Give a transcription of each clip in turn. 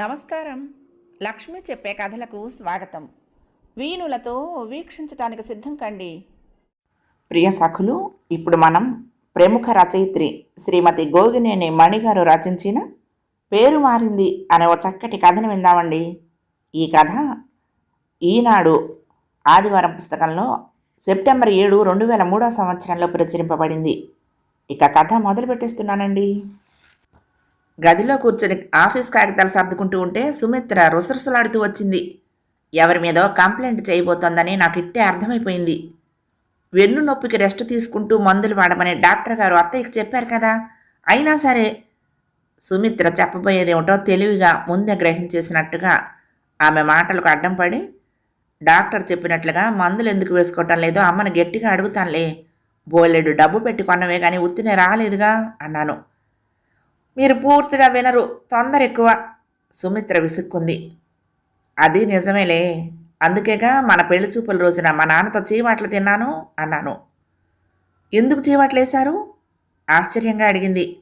నమస్కారం. లక్ష్మి చెప్పే కథలకు స్వాగతం. వీణులతో వీక్షించటానికి సిద్ధం కండి. ప్రియ సఖులు ఇప్పుడు మనం ప్రముఖ రచయిత్రి శ్రీమతి గోగినేని మణిగారు రచించిన పేరు మారింది అనే ఓ చక్కటి కథను విందామండి. ఈ కథ ఈనాడు ఆదివారం పుస్తకంలో సెప్టెంబర్ ఏడు రెండు వేల మూడో సంవత్సరంలో ప్రచురింపబడింది. ఇక కథ మొదలు పెట్టేస్తున్నానండి గదిలో కూర్చొని ఆఫీస్ కాగితాలు సర్దుకుంటూ ఉంటే సుమిత్ర రుసరుసలాడుతూ వచ్చింది. ఎవరి మీదో కంప్లైంట్ చేయబోతోందని నాకు ఇట్టే అర్థమైపోయింది. వెన్ను నొప్పికి రెస్ట్ తీసుకుంటూ మందులు వాడమని డాక్టర్ గారు అత్తయ్యకి చెప్పారు కదా. అయినా సరే సుమిత్ర చెప్పబోయేదేమిటో తెలివిగా ముందే గ్రహించేసినట్టుగా ఆమె మాటలకు అడ్డం పడి డాక్టర్ చెప్పినట్లుగా మందులు ఎందుకు వేసుకోవటం లేదో అమ్మని గట్టిగా అడుగుతానులే. బోలెడు డబ్బు పెట్టి కొన్నవే కానీ ఉత్తినే రాలేదుగా అన్నాను. మీరు పూర్తిగా వినరు. తొందర ఎక్కువ సుమిత్ర విసుక్కుంది. అది నిజమేలే. అందుకేగా మన పెళ్ళి చూపుల రోజున మా నాన్నతో చీవాట్లు తిన్నాను అన్నాను. ఎందుకు చీవాట్లేశారు ఆశ్చర్యంగా అడిగింది.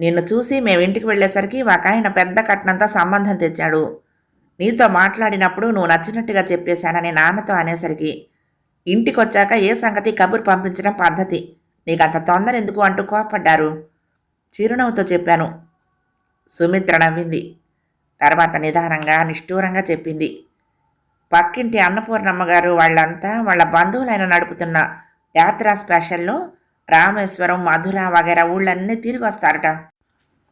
నిన్ను చూసి మేము ఇంటికి వెళ్ళేసరికి ఒక ఆయన పెద్ద కట్నంతో సంబంధం తెచ్చాడు. నీతో మాట్లాడినప్పుడు నువ్వు నచ్చినట్టుగా చెప్పేశానని నాన్నతో అనేసరికి ఇంటికొచ్చాక ఏ సంగతి కబురు పంపించడం పద్ధతి? నీకంత తొందర ఎందుకు అంటూ కోపడ్డారు. చిరునవ్వుతో చెప్పాను. సుమిత్ర నవ్వింది. తర్వాత నిదానంగా నిష్ఠూరంగా చెప్పింది. పక్కింటి అన్నపూర్ణమ్మ గారు వాళ్ళంతా వాళ్ళ బంధువులైన నడుపుతున్న యాత్రా స్పెషల్లో రామేశ్వరం మధుర వగైరా ఊళ్ళన్నీ తిరిగి వస్తారట.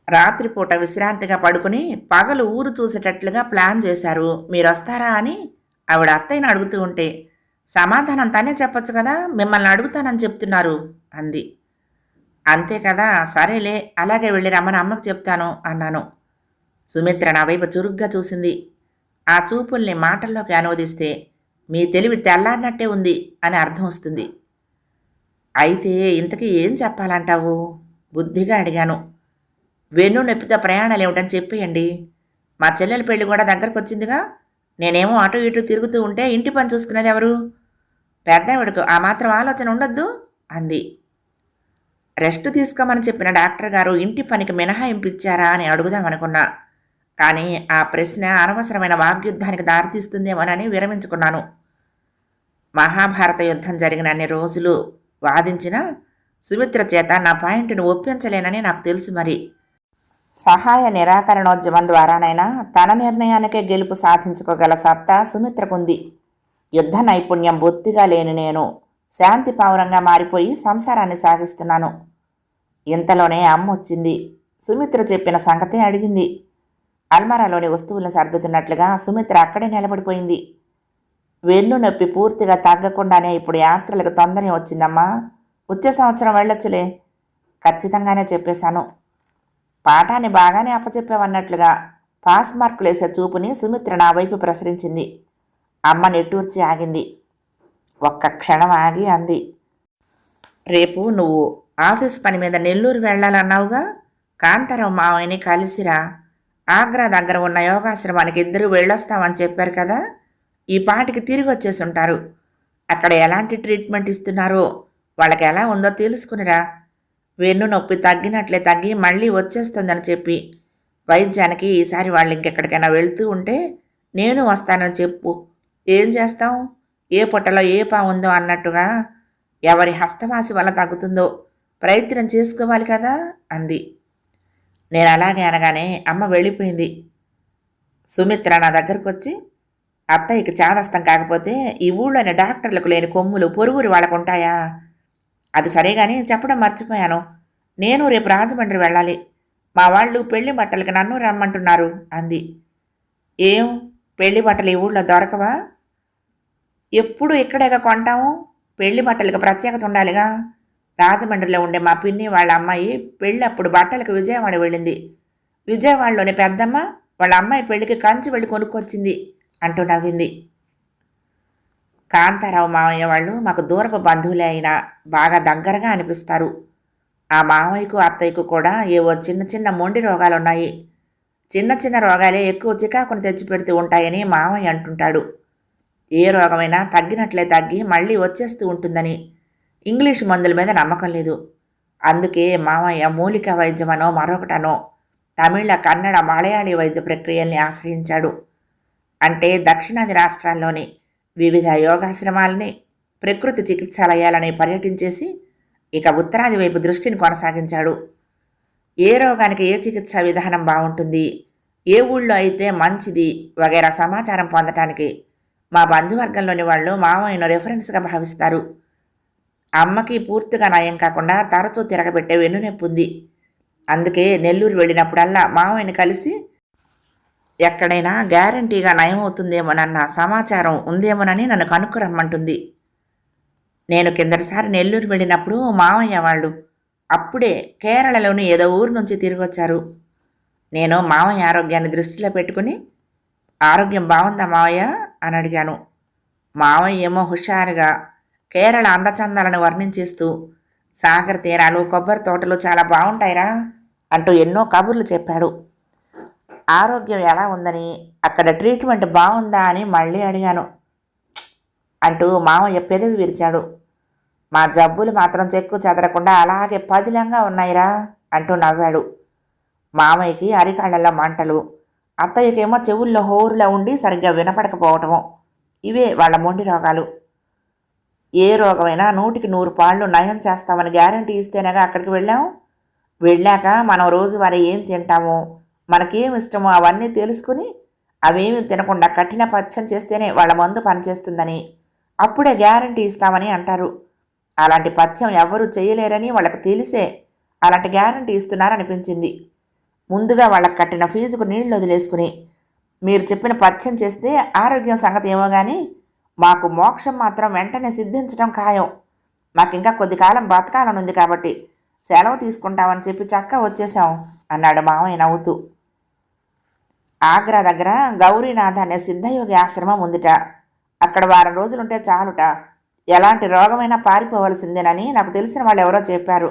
రాత్రిపూట విశ్రాంతిగా పడుకుని పగలు ఊరు చూసేటట్లుగా ప్లాన్ చేశారు. మీరు వస్తారా అని ఆవిడ అత్తయ్యను అడుగుతూ ఉంటే సమాధానం తనే చెప్పొచ్చు కదా మిమ్మల్ని అడుగుతానని చెప్తున్నారు అంది. అంతే కదా? సరేలే అలాగే వెళ్ళి రమ్మని అమ్మకు చెప్తాను అన్నాను. సుమిత్ర నా వైపు చురుగ్గా చూసింది. ఆ చూపుల్ని మాటల్లోకి అనువదిస్తే మీ తెలివి తెల్లారినట్టే ఉంది అని అర్థం వస్తుంది. అయితే ఇంతకీ ఏం చెప్పాలంటావు? బుద్ధిగా అడిగాను. వెన్ను నొప్పితో ప్రయాణాలు ఏమిటని చెప్పేయండి. మా చెల్లెల పెళ్ళి కూడా దగ్గరకు వచ్చిందిగా నేనేమో అటు ఇటు తిరుగుతూ ఉంటే ఇంటి పని చూసుకునేది ఎవరు? పెద్దవిడకు ఆ మాత్రం ఆలోచన ఉండొద్దు అంది. రెస్ట్ తీసుకోమని చెప్పిన డాక్టర్ గారు ఇంటి పనికి మినహాయింపించారా అని అని అడుగుదామనుకున్నా కానీ ఆ ప్రశ్న అనవసరమైన వాగ్యుద్ధానికి దారితీస్తుందేమోనని విరమించుకున్నాను. మహాభారత యుద్ధం జరిగిన అన్ని రోజులు వాదించిన సుమిత్ర చేత నా పాయింట్ను ఒప్పించలేనని నాకు తెలుసు మరి. సహాయ నిరాకరణోద్యమం ద్వారానైనా తన నిర్ణయానికే గెలుపు సాధించుకోగల సత్తా సుమిత్రకుంది. యుద్ధ నైపుణ్యం బొత్తిగా లేని నేను. శాంతి పావురంగా మారిపోయి సంసారాన్ని సాగిస్తున్నాను. ఇంతలోనే అమ్మ వచ్చింది సుమిత్ర చెప్పిన సంగతే అడిగింది. అల్మారాలోని వస్తువులను సర్దుతున్నట్లుగా సుమిత్ర అక్కడే నిలబడిపోయింది. వెన్ను నొప్పి పూర్తిగా తగ్గకుండానే ఇప్పుడు యాత్రలకు తొందరనే వచ్చిందమ్మా. వచ్చే సంవత్సరం వెళ్ళొచ్చులే. ఖచ్చితంగానే చెప్పేశాను. పాఠాన్ని బాగానే అప్పచెప్పావన్నట్లుగా పాస్ మార్కులు వేసే చూపుని సుమిత్ర నా వైపు ప్రసరించింది. అమ్మ నెట్టూర్చి ఆగింది. ఒక్క క్షణం ఆగి అంది. రేపు నువ్వు ఆఫీస్ పని మీద నెల్లూరు వెళ్ళాలన్నావుగా? కాంతారావు మావయ్యని కలిసిరా. ఆగ్రా దగ్గర ఉన్న యోగాశ్రమానికి ఇద్దరు వెళ్ళొస్తామని చెప్పారు కదా? ఈ పాటికి తిరిగి వచ్చేసి ఉంటారు అక్కడ ఎలాంటి ట్రీట్మెంట్ ఇస్తున్నారో వాళ్ళకి ఎలా ఉందో తెలుసుకునిరా. వెన్ను నొప్పి తగ్గినట్లే తగ్గి మళ్ళీ వచ్చేస్తుందని చెప్పి. వైద్యానికి ఈసారి వాళ్ళు ఇంకెక్కడికైనా వెళ్తూ ఉంటే నేను వస్తానని చెప్పు. ఏం చేస్తాం ఏ పొట్టలో ఏ పా ఉందో అన్నట్టుగా ఎవరి హస్తవాసి వల్ల తగ్గుతుందో ప్రయత్నం చేసుకోవాలి కదా అంది. నేను అలాగే అనగానే అమ్మ వెళ్ళిపోయింది. సుమిత్ర నా దగ్గరకు వచ్చి అత్తయ్యకి చాదస్తం కాకపోతే ఈ ఊళ్ళోని డాక్టర్లకు లేని కొమ్ములు పొరుగురు వాళ్ళకు ఉంటాయా అది సరే కానీ చెప్పడం మర్చిపోయాను. నేను రేపు రాజమండ్రి వెళ్ళాలి. మా వాళ్ళు పెళ్ళి బట్టలకి నన్ను రమ్మంటున్నారు అంది. ఏం? పెళ్ళి బట్టలు ఈ ఊళ్ళో దొరకవా? ఎప్పుడు ఇక్కడేగా కొంటాము? పెళ్ళి బట్టలకు ప్రత్యేకత ఉండాలిగా. రాజమండ్రిలో ఉండే మా పిన్ని వాళ్ళ అమ్మాయి పెళ్ళి అప్పుడు బట్టలకు విజయవాడ వెళ్ళింది. విజయవాడలోని పెద్దమ్మ వాళ్ళ అమ్మాయి పెళ్ళికి కంచి వెళ్ళి కొనుక్కొచ్చింది అంటూ నవ్వింది. కాంతారావు మావయ్య వాళ్ళు మాకు దూరపు బంధువులే అయినా బాగా దగ్గరగా అనిపిస్తారు. ఆ మావయ్యకు అత్తయ్యకు కూడా ఏవో చిన్న చిన్న మొండి రోగాలున్నాయి. చిన్న చిన్న రోగాలే ఎక్కువ చికాకును తెచ్చిపెడుతూ ఉంటాయని మావయ్య అంటుంటాడు. ఏ రోగమైనా తగ్గినట్లే తగ్గి మళ్ళీ వచ్చేస్తూ ఉంటుందని ఇంగ్లీష్ మందుల మీద నమ్మకం లేదు. అందుకే మామయ్య మూలిక వైద్యమనో మరొకటనో తమిళ కన్నడ మలయాళీ వైద్య ప్రక్రియల్ని ఆశ్రయించాడు. అంటే దక్షిణాది రాష్ట్రాల్లోని వివిధ యోగాశ్రమాలని ప్రకృతి చికిత్సాలయాలని పర్యటించేసి ఇక ఉత్తరాది వైపు దృష్టిని కొనసాగించాడు. ఏ రోగానికి ఏ చికిత్సా విధానం బాగుంటుంది ఏ ఊళ్ళో అయితే మంచిది వగైరా సమాచారం పొందటానికి మా బంధువర్గంలోని వాళ్ళు మామయ్యను రెఫరెన్స్గా భావిస్తారు. అమ్మకి పూర్తిగా నయం కాకుండా తరచూ తిరగబెట్టే వెన్నునొప్పి ఉంది. అందుకే నెల్లూరు వెళ్ళినప్పుడల్లా మామయ్యని కలిసి ఎక్కడైనా గ్యారంటీగా నయం అవుతుందేమోనన్న సమాచారం ఉందేమోనని నన్ను కనుక్కురమ్మంటుంది నేను కిందటిసారి నెల్లూరు వెళ్ళినప్పుడు మామయ్య వాళ్ళు అప్పుడే కేరళలోని ఏదో ఊరు నుంచి తిరిగి వచ్చారు నేను మామయ్య ఆరోగ్యాన్ని దృష్టిలో పెట్టుకుని ఆరోగ్యం బాగుందా మావయ్య అని అడిగాను. మావయ్య ఏమో హుషారుగా కేరళ అందచందాలను వర్ణించేస్తూ సాగర్ తీరాలు కొబ్బరి తోటలు చాలా బాగుంటాయిరా అంటూ ఎన్నో కబుర్లు చెప్పాడు. ఆరోగ్యం ఎలా ఉందని అక్కడ ట్రీట్మెంట్ బాగుందా అని మళ్ళీ అడిగాను. అంటూ మామయ్య పెదవి విరిచాడు. మా జబ్బులు మాత్రం చెక్కు చెదరకుండా అలాగే పదిలంగా ఉన్నాయిరా అంటూ నవ్వాడు. మామయ్యకి అరికాళ్ళల్లో మంటలు అత్తయ్యకేమో చెవుల్లో హోరులా ఉండి సరిగ్గా వినపడకపోవటము. ఇవే వాళ్ళ మొండి రోగాలు. ఏ రోగమైనా నూటికి నూరు పాళ్ళు నయం చేస్తామని గ్యారంటీ ఇస్తేనేగా అక్కడికి వెళ్ళాం. వెళ్ళాక మనం రోజువారీ ఏం తింటామో? మనకేం ఇష్టమో అవన్నీ తెలుసుకుని అవేమి తినకుండా కఠిన పచ్చం చేస్తేనే వాళ్ళ మందు పనిచేస్తుందని. అప్పుడే గ్యారంటీ ఇస్తామని అంటారు. అలాంటి పథ్యం ఎవరూ చేయలేరని వాళ్ళకి తెలిసే అలాంటి గ్యారంటీ ఇస్తున్నారనిపించింది. ముందుగా వాళ్ళకి కట్టిన ఫీజుకు నీళ్ళు వదిలేసుకుని మీరు చెప్పిన పథ్యం చేస్తే ఆరోగ్యం సంగతి ఏమో కానీ మాకు మోక్షం మాత్రం వెంటనే సిద్ధించడం ఖాయం. మాకు ఇంకా కొద్ది కాలం బతకాలనుంది కాబట్టి సెలవు తీసుకుంటామని చెప్పి చక్క వచ్చేసాం అన్నాడు మామయ్య నవ్వుతూ. ఆగ్రా దగ్గర గౌరీనాథ్ అనే సిద్ధయోగి ఆశ్రమం ఉందిట. అక్కడ వారం రోజులుంటే చాలుట. ఎలాంటి రోగమైనా పారిపోవలసిందేనని నాకు తెలిసిన వాళ్ళు ఎవరో చెప్పారు.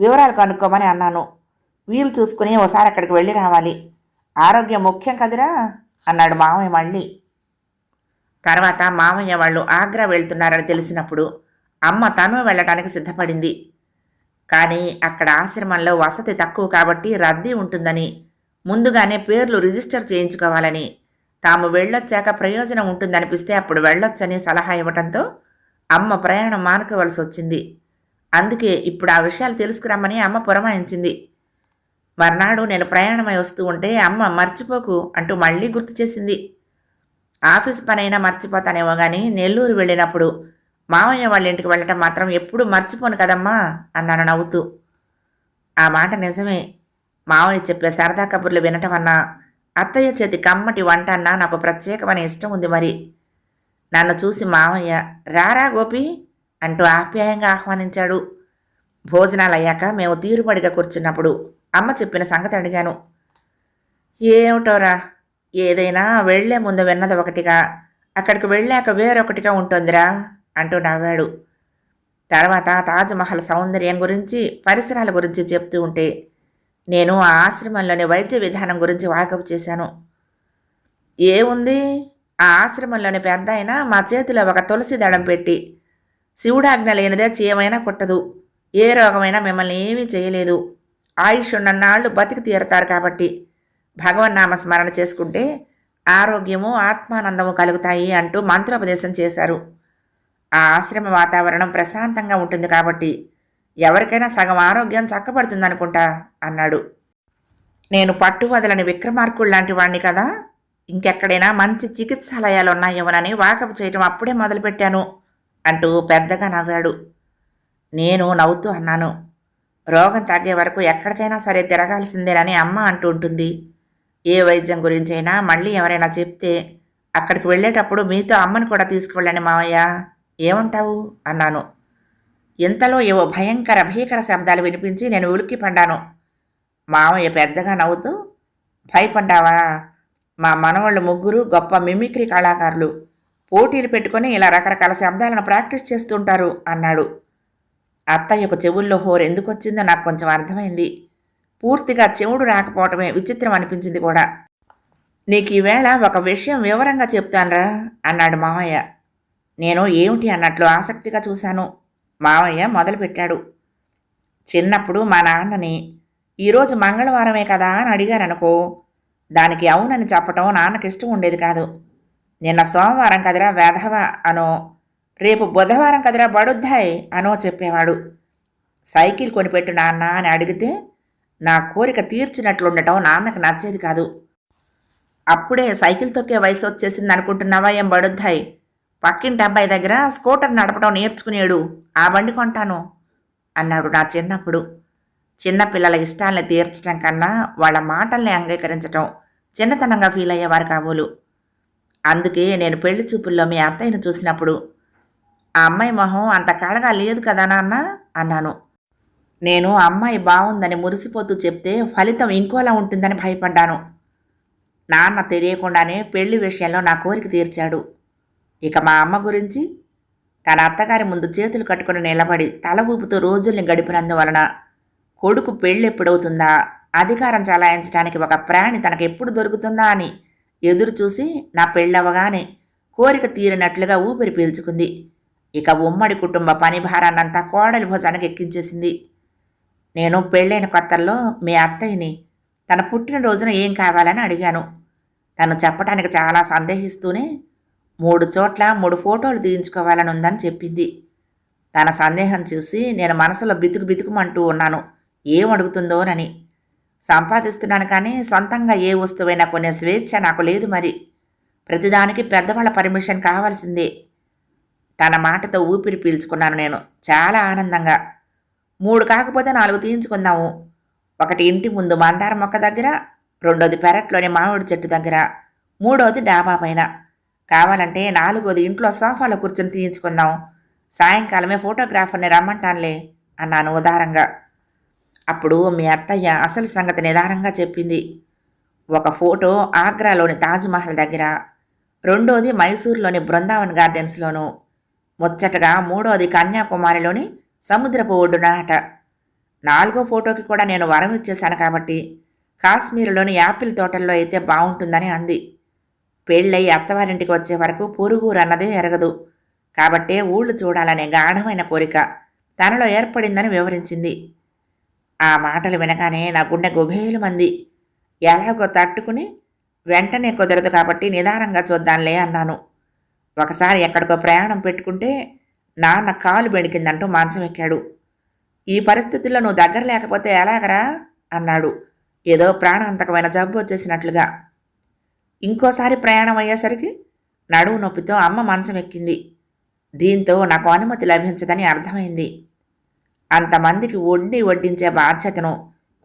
వివరాలు కనుక్కోమని అన్నాను. వీలు చూసుకుని ఓసారి అక్కడికి వెళ్ళి రావాలి. ఆరోగ్యం ముఖ్యం కదురా? అన్నాడు మామయ్య మళ్ళీ. తర్వాత మామయ్య వాళ్ళు ఆగ్రా వెళ్తున్నారని తెలిసినప్పుడు అమ్మ తను వెళ్ళటానికి సిద్ధపడింది. కానీ అక్కడ ఆశ్రమంలో వసతి తక్కువ కాబట్టి రద్దీ ఉంటుందని ముందుగానే పేర్లు రిజిస్టర్ చేయించుకోవాలని తాము వెళ్ళొచ్చాక ప్రయోజనం ఉంటుందనిపిస్తే అప్పుడు వెళ్ళొచ్చని సలహా ఇవ్వటంతో అమ్మ ప్రయాణం మానుకోవలసి వచ్చింది. అందుకే ఇప్పుడు ఆ విషయాలు తెలుసుకురమ్మని అమ్మ పురమాయించింది. మర్నాడు నేను ప్రయాణమై వస్తూ ఉంటే అమ్మ మర్చిపోకు అంటూ మళ్ళీ గుర్తు చేసింది. ఆఫీస్ పనైనా మర్చిపోతానేమో కానీ నెల్లూరు వెళ్ళినప్పుడు మామయ్య వాళ్ళ ఇంటికి వెళ్ళటం మాత్రం ఎప్పుడూ మర్చిపోను కదమ్మా అన్నాను నవ్వుతూ. ఆ మాట నిజమే. మామయ్య చెప్పే సరదా కబుర్లు వినటం అన్నా అత్తయ్య చేతి కమ్మటి వంట అన్నా నాకు ప్రత్యేకమైన ఇష్టం ఉంది మరి. నన్ను చూసి మామయ్య రారా గోపి అంటూ ఆప్యాయంగా ఆహ్వానించాడు. భోజనాలు అయ్యాక మేము తీరుబడిగా కూర్చున్నప్పుడు అమ్మ చెప్పిన సంగతి అడిగాను. ఏమిటోరా? ఏదైనా వెళ్ళే ముందు విన్నది ఒకటిగా అక్కడికి వెళ్ళాక వేరొకటిగా ఉంటుందిరా అంటూ నవ్వాడు. తర్వాత తాజ్మహల్ సౌందర్యం గురించి పరిసరాల గురించి చెప్తూ ఉంటే నేను ఆ ఆశ్రమంలోని వైద్య విధానం గురించి వాకప్ చేశాను. ఏముంది? ఆ ఆశ్రమంలోని పెద్ద అయినా మా చేతిలో ఒక తులసి దళం పెట్టి శివుడాజ్ఞ లేనిదే చేయమైనా కుట్టదు. ఏ రోగమైనా మిమ్మల్ని ఏమీ చేయలేదు. ఆయుష్ ఉన్నన్నాళ్ళు బతికి తీరతారు కాబట్టి భగవన్నామ స్మరణ చేసుకుంటే ఆరోగ్యము ఆత్మానందము కలుగుతాయి అంటూ మంత్రోపదేశం చేశారు. ఆ ఆశ్రమ వాతావరణం ప్రశాంతంగా ఉంటుంది కాబట్టి ఎవరికైనా సగం ఆరోగ్యం చక్కబడుతుందనుకుంటా అన్నాడు. నేను పట్టు వదలని విక్రమార్కుడు లాంటి వాణ్ణి కదా ఇంకెక్కడైనా మంచి చికిత్సాలయాలు ఉన్నాయేమోనని వాకప్ చేయటం అప్పుడే మొదలుపెట్టాను అంటూ పెద్దగా నవ్వాడు. నేను నవ్వుతూ అన్నాను. రోగం తగ్గే వరకు ఎక్కడికైనా సరే తిరగాల్సిందేనని అమ్మ అంటూ ఉంటుంది. ఏ వైద్యం గురించైనా మళ్ళీ ఎవరైనా చెప్తే అక్కడికి వెళ్ళేటప్పుడు మీతో అమ్మని కూడా తీసుకువెళ్ళండి మావయ్య. ఏమంటావు? అన్నాను. ఇంతలో ఏవో భయంకర భీకర శబ్దాలు వినిపించి నేను ఉలిక్కి పడ్డాను. మావయ్య పెద్దగా నవ్వుతూ భయపడ్డావా? మా మనవాళ్ళు ముగ్గురు గొప్ప మిమిక్రీ కళాకారులు. పోటీలు పెట్టుకొని ఇలా రకరకాల శబ్దాలను ప్రాక్టీస్ చేస్తుంటారు అన్నాడు. అత్తయ్యకు చెవుల్లో హోరు ఎందుకు వచ్చిందో నాకు కొంచెం అర్థమైంది. పూర్తిగా చెవుడు రాకపోవటమే విచిత్రం అనిపించింది కూడా. నీకు ఈవేళ ఒక విషయం వివరంగా చెప్తానరా అన్నాడు మామయ్య నేను ఏమిటి అన్నట్లు ఆసక్తిగా చూశాను. మామయ్య మొదలుపెట్టాడు. చిన్నప్పుడు మా నాన్నని ఈరోజు మంగళవారమే కదా అని అడిగారనుకో దానికి అవునని చెప్పటం నాన్నకి ఇష్టం ఉండేది కాదు. నిన్న సోమవారం కదిరా వేధవ అనో రేపు బుధవారం కదిరా బడుద్దాయ్ అనో చెప్పేవాడు. సైకిల్ కొనిపెట్టు నాన్న అని అడిగితే నా కోరిక తీర్చినట్లుండటం నాన్నకు నచ్చేది కాదు. అప్పుడే సైకిల్ తొక్కే వయసు వచ్చేసింది అనుకుంటున్నావా ఏం బడుద్దాయి? పక్కింటి అబ్బాయి దగ్గర స్కూటర్ నడపడం నేర్చుకునేడు. ఆ బండి కొంటాను అన్నాడు నా చిన్నప్పుడు. చిన్నపిల్లల ఇష్టాలని తీర్చడం కన్నా వాళ్ళ మాటల్ని అంగీకరించటం చిన్నతనంగా ఫీల్ అయ్యేవారు కాబోలు. అందుకే నేను పెళ్ళి చూపుల్లో మీ అత్తయ్యను చూసినప్పుడు ఆ అమ్మాయి మొహం అంత కళగా లేదు కదా నాన్న? అన్నాను. నేను అమ్మాయి బాగుందని మురిసిపోతూ చెప్తే ఫలితం ఇంకోలా ఉంటుందని భయపడ్డాను. నాన్న తెలియకుండానే పెళ్ళి విషయంలో నా కోరిక తీర్చాడు. ఇక మా అమ్మ గురించి తన అత్తగారి ముందు చేతులు కట్టుకుని నిలబడి తల ఊపుతూ రోజుల్ని గడిపినందువలన కొడుకు పెళ్ళి ఎప్పుడవుతుందా? అధికారం చలాయించడానికి ఒక ప్రాణి తనకు ఎప్పుడు దొరుకుతుందా అని ఎదురు చూసి నా పెళ్ళవగానే కోరిక తీరినట్లుగా ఊపిరి పీల్చుకుంది. ఇక ఉమ్మడి కుటుంబ పని భారాన్నంతా కోడలి భుజానికి ఎక్కించేసింది నేను పెళ్ళైన కొత్తల్లో మీ అత్తయ్యని తన పుట్టినరోజున ఏం కావాలని అడిగాను. తను చెప్పడానికి చాలా సందేహిస్తూనే మూడు చోట్ల మూడు ఫోటోలు తీయించుకోవాలని ఉందని చెప్పింది. తన సందేహం చూసి నేను మనసులో బితుకు బితుకుమంటూ ఉన్నాను. ఏం అడుగుతుందోనని. సంపాదిస్తున్నాను కానీ సొంతంగా ఏ వస్తువైనా కొనే స్వేచ్ఛ నాకు లేదు మరి. ప్రతిదానికి పెద్దవాళ్ళ పర్మిషన్ కావాల్సిందే. తన మాటతో ఊపిరి పీల్చుకున్నాను నేను. చాలా ఆనందంగా. మూడు కాకపోతే నాలుగు తీయించుకుందాము. ఒకటి ఇంటి ముందు మందార మొక్క దగ్గర రెండోది పెరట్లోని మామిడి చెట్టు దగ్గర మూడోది డాబా పైన. కావాలంటే నాలుగోది ఇంట్లో సోఫాలో కూర్చొని తీయించుకుందాం. సాయంకాలమే ఫోటోగ్రాఫర్ని రమ్మంటానులే అన్నాను ఉదారంగా. అప్పుడు మీ అత్తయ్య అసలు సంగతి నిదానంగా చెప్పింది. ఒక ఫోటో ఆగ్రాలోని తాజ్మహల్ దగ్గర రెండోది మైసూర్లోని బృందావన్ గార్డెన్స్లోనూ. ముచ్చటగా మూడోది కన్యాకుమారిలోని సముద్రపు ఒడ్డునాట. నాలుగో ఫోటోకి కూడా నేను వరం ఇచ్చేశాను కాబట్టి కాశ్మీర్లోని యాపిల్ తోటల్లో అయితే బాగుంటుందని అంది. పెళ్ళై అత్తవారింటికి వచ్చే వరకు పొరుగురు ఎరగదు. కాబట్టే ఊళ్ళు చూడాలనే గాఢమైన కోరిక తనలో ఏర్పడిందని వివరించింది. ఆ మాటలు వినగానే నా గుండె గుబేలు మంది ఎలాగో తట్టుకుని వెంటనే కుదరదు కాబట్టి నిదానంగా చూద్దాంలే అన్నాను. ఒకసారి ఎక్కడికో ప్రయాణం పెట్టుకుంటే నాన్న కాలు బెణికిందంటూ మంచం ఎక్కాడు. ఈ పరిస్థితుల్లో నువ్వు దగ్గర లేకపోతే ఎలాగరా? అన్నాడు. ఏదో ప్రాణాంతకమైన జబ్బు వచ్చేసినట్లుగా. ఇంకోసారి ప్రయాణం అయ్యేసరికి నడువు నొప్పితో అమ్మ మంచం ఎక్కింది. దీంతో నాకు అనుమతి లభించదని అర్థమైంది. అంతమందికి వడ్డీ వడ్డించే బాధ్యతను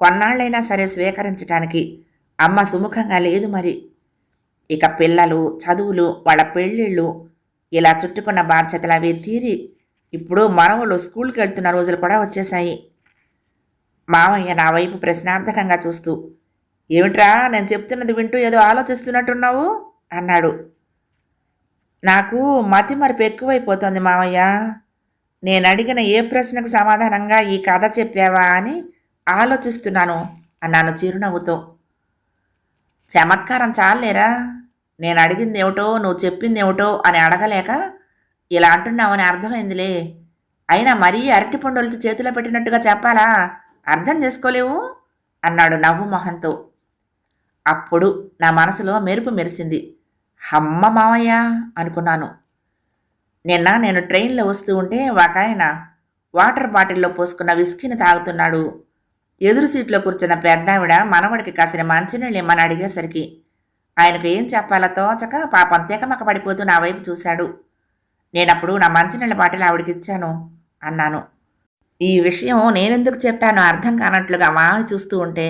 కొన్నాళ్ళైనా సరే స్వీకరించటానికి అమ్మ సుముఖంగా లేదు మరి. ఇక పిల్లలు చదువులు వాళ్ళ పెళ్ళిళ్ళు ఇలా చుట్టుకున్న బాధ్యతలు అవి తీరి ఇప్పుడు మనవలు స్కూల్కి వెళ్తున్న రోజులు కూడా వచ్చేశాయి. మామయ్య నా వైపు ప్రశ్నార్థకంగా చూస్తూ ఏమిట్రా నేను చెప్తున్నది వింటూ ఏదో ఆలోచిస్తున్నట్టున్నావు? అన్నాడు. నాకు మతి మరపు ఎక్కువైపోతుంది మామయ్య. నేను అడిగిన ఏ ప్రశ్నకు సమాధానంగా ఈ కథ చెప్పావా అని ఆలోచిస్తున్నాను అన్నాను చిరునవ్వుతో. చమత్కారం చాలేరా నేను అడిగింది ఏమిటో నువ్వు చెప్పింది ఏమిటో అని అడగలేక ఇలా అంటున్నావని అర్థమైందిలే. అయినా మరీ అరటి పండులతో చేతిలో పెట్టినట్టుగా చెప్పాలా? అర్థం చేసుకోలేవు? అన్నాడు నవ్వు మొహంతో. అప్పుడు నా మనసులో మెరుపు మెరిసింది. హమ్మ మావయ్య అనుకున్నాను. నిన్న నేను ట్రైన్లో వస్తూ ఉంటే ఒక ఆయన వాటర్ బాటిల్లో పోసుకున్న విస్కీని తాగుతున్నాడు. ఎదురు సీట్లో కూర్చున్న పెద్దావిడ మనవడికి కాసిన మంచినీళ్ళు ఇమ్మని అడిగేసరికి ఆయనకు ఏం చెప్పాలో తోచక పాపం తెకమక పడిపోతూ నా వైపు చూశాడు. నేనప్పుడు నా మంచినీళ్ళ బాటిల్ ఆవిడకి ఇచ్చాను అన్నాను. ఈ విషయం నేనెందుకు చెప్పానో అర్థం కానట్లుగా మావి చూస్తూ ఉంటే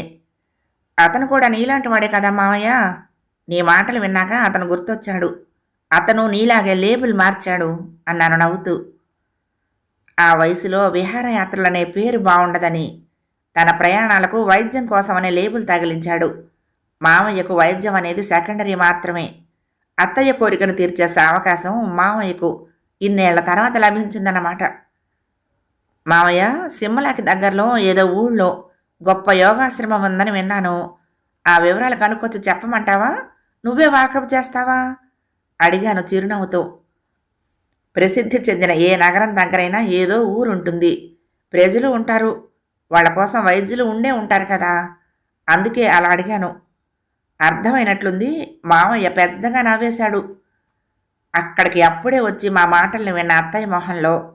అతను కూడా నీలాంటి వాడే కదా మావయ్య? నీ మాటలు విన్నాక అతను గుర్తొచ్చాడు. అతను నీలాగే లేబుల్ మార్చాడు అన్నాను నవ్వుతూ. ఆ వయసులో విహారయాత్రలనే పేరు బాగుండదని తన ప్రయాణాలకు వైద్యం కోసమనే లేబుల్ తగిలించాడు. మామయ్యకు వైద్యం అనేది సెకండరీ మాత్రమే. అత్తయ్య కోరికను తీర్చేసే అవకాశం మామయ్యకు ఇన్నేళ్ళ తర్వాత లభించిందన్నమాట. మామయ్య సిమ్మలాకి దగ్గరలో ఏదో ఊళ్ళో గొప్ప యోగాశ్రమం ఉందని విన్నాను. ఆ వివరాలు కనుక్కొచ్చి చెప్పమంటావా? నువ్వే వాకప్ చేస్తావా? అడిగాను చిరునవ్వుతో. ప్రసిద్ధి చెందిన ఏ నగరం దగ్గరైనా ఏదో ఊరుంటుంది. ప్రజలు ఉంటారు. వాళ్ళ కోసం వైద్యులు ఉండే ఉంటారు కదా. అందుకే అలా అడిగాను. అర్థమైనట్లుంది. మామయ్య పెద్దగా నవ్వేశాడు. అక్కడికి అప్పుడే వచ్చి మా మాటల్ని విన్న అత్తయ్య మొహంలో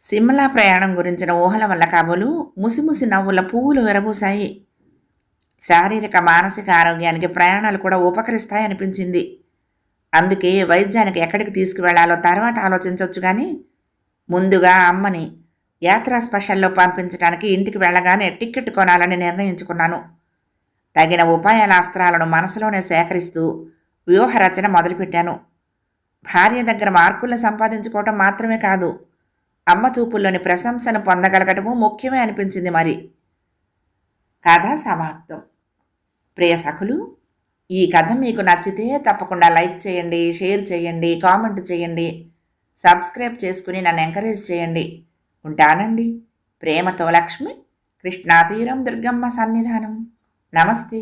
సిమ్లా ప్రయాణం గురించిన ఊహల వల్ల కాబోలు ముసిముసి నవ్వుల పువ్వులు విరబూశాయి. శారీరక మానసిక ఆరోగ్యానికి ప్రయాణాలు కూడా ఉపకరిస్తాయనిపించింది. అందుకే వైద్యానికి ఎక్కడికి తీసుకువెళ్ళాలో తర్వాత ఆలోచించవచ్చు కానీ ముందుగా అమ్మని యాత్రా స్పెషల్లో పంపించడానికి ఇంటికి వెళ్ళగానే టిక్కెట్ కొనాలని నిర్ణయించుకున్నాను. తగిన ఉపాయాల అస్త్రాలను మనసులోనే సేకరిస్తూ వ్యూహరచన మొదలుపెట్టాను. భార్య దగ్గర మార్కులను సంపాదించుకోవటం మాత్రమే కాదు అమ్మ చూపుల్లోని ప్రశంసను పొందగలగటము ముఖ్యమే అనిపించింది మరి. కథ సమాప్తం. ప్రియ సఖులు ఈ కథ మీకు నచ్చితే తప్పకుండా లైక్ చేయండి షేర్ చేయండి కామెంట్ చేయండి సబ్స్క్రైబ్ చేసుకుని నన్ను ఎంకరేజ్ చేయండి. ఉంటానండి. ప్రేమతో లక్ష్మి కృష్ణాతీరం దుర్గమ్మ సన్నిధానం. నమస్తే.